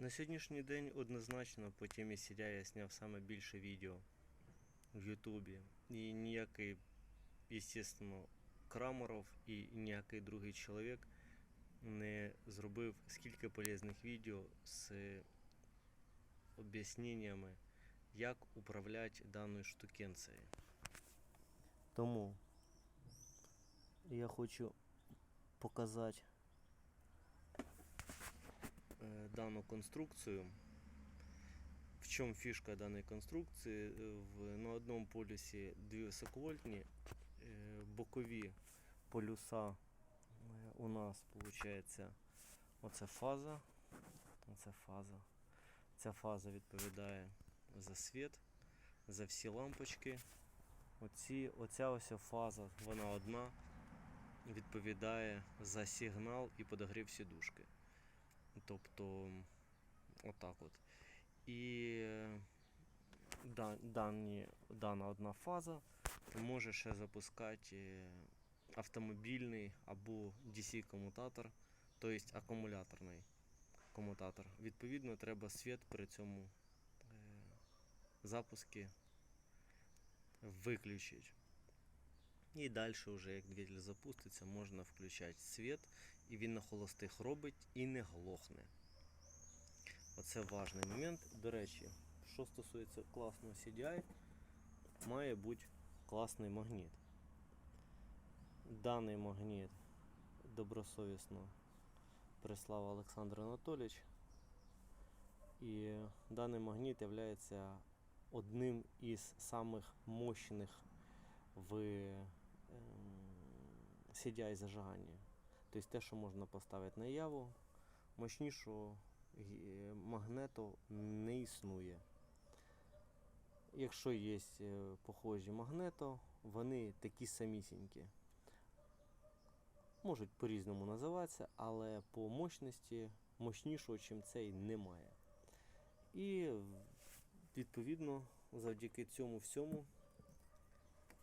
На сьогоднішній день однозначно по темі сідя я зняв саме більше відео в Ютубі. І ніякий, естественно, Крамаров і ніякий другий чоловік не зробив скільки полезних відео з об'ясненнями, як управляти даною штукенцією. Тому я хочу показати дану конструкцію. В чому фішка даної конструкції? Е, В, на одному полюсі дві високовольтні, е, бокові полюса е, у нас виходить оце фаза. Оце фаза. Ця фаза відповідає за світ, за всі лампочки. Оці, оця ось фаза, вона одна, відповідає за сигнал і подогрів сідушки. Тобто, отак от. І дані, дана одна фаза може ще запускати е, автомобільний або DC-комутатор, тобто акумуляторний комутатор. Відповідно, треба світ при цьому е, запуску виключити. І далі, вже як двигатель запуститься, можна включати світ, і він на холостих робить і не глохне. Оце важний момент. До речі, що стосується класного CDI, має бути класний магніт. Даний магніт добросовісно прислав Олександр Анатолійович. І даний магніт є одним із самих мощних в CDI зажигання. Тобто те, що можна поставити наяву, мощнішого магнету не існує. Якщо є е, похожі магнето, вони такі самісінькі. Можуть по-різному називатися, але по мощності мощнішого, ніж цей, немає. І відповідно завдяки цьому всьому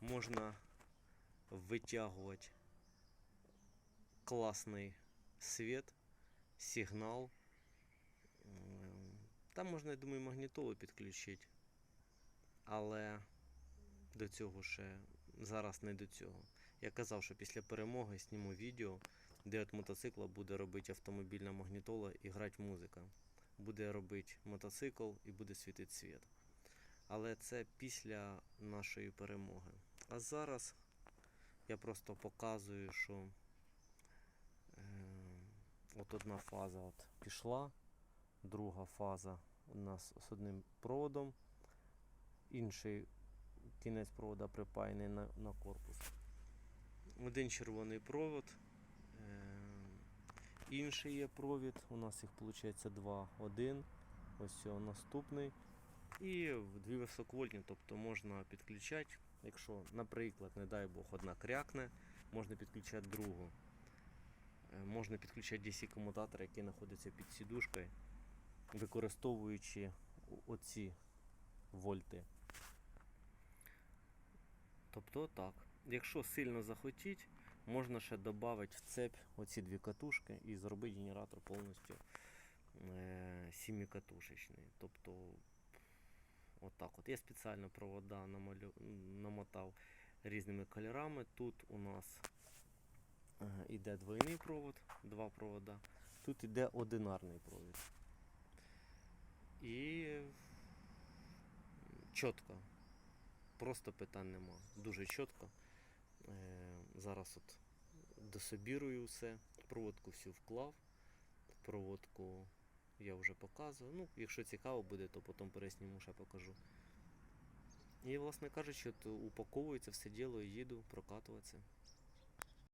можна витягувати класний світ, сигнал. Там можна, я думаю, магнітолу підключити. Але до цього ще зараз не до цього. Я казав, що після перемоги зніму відео, де від мотоцикла буде робити автомобільна магнітола і грати музика. Буде робити мотоцикл і буде світити світ. Але це після нашої перемоги. А зараз я просто показую, що е, от одна фаза от пішла, друга фаза у нас з одним проводом, інший кінець провода припаяний на, на корпус. Один червоний провод, е, інший є провід. У нас їх виходить два. Один, ось наступний. І дві високовольтні, тобто можна підключати, якщо, наприклад, не дай Бог, одна крякне, можна підключати другу. Е, Можна підключати DC-комутатор, який знаходиться під сідушкою, використовуючи оці вольти. Тобто так. Якщо сильно захотіть, можна ще додати в цепь оці дві катушки і зробити генератор повністю е, сімікатушечний. Тобто отак от. Я спеціально провода намалю... намотав різними кольорами. Тут у нас е, іде двойний провод, два провода. Тут іде одинарний провід. І чітко. Просто питань нема. Дуже чітко. Е, зараз от дособірую все, проводку всю вклав. Проводку я вже показую. Ну, якщо цікаво буде, то потім пересніму, ще покажу. І, власне кажучи, упаковується все діло і їду прокатуватися.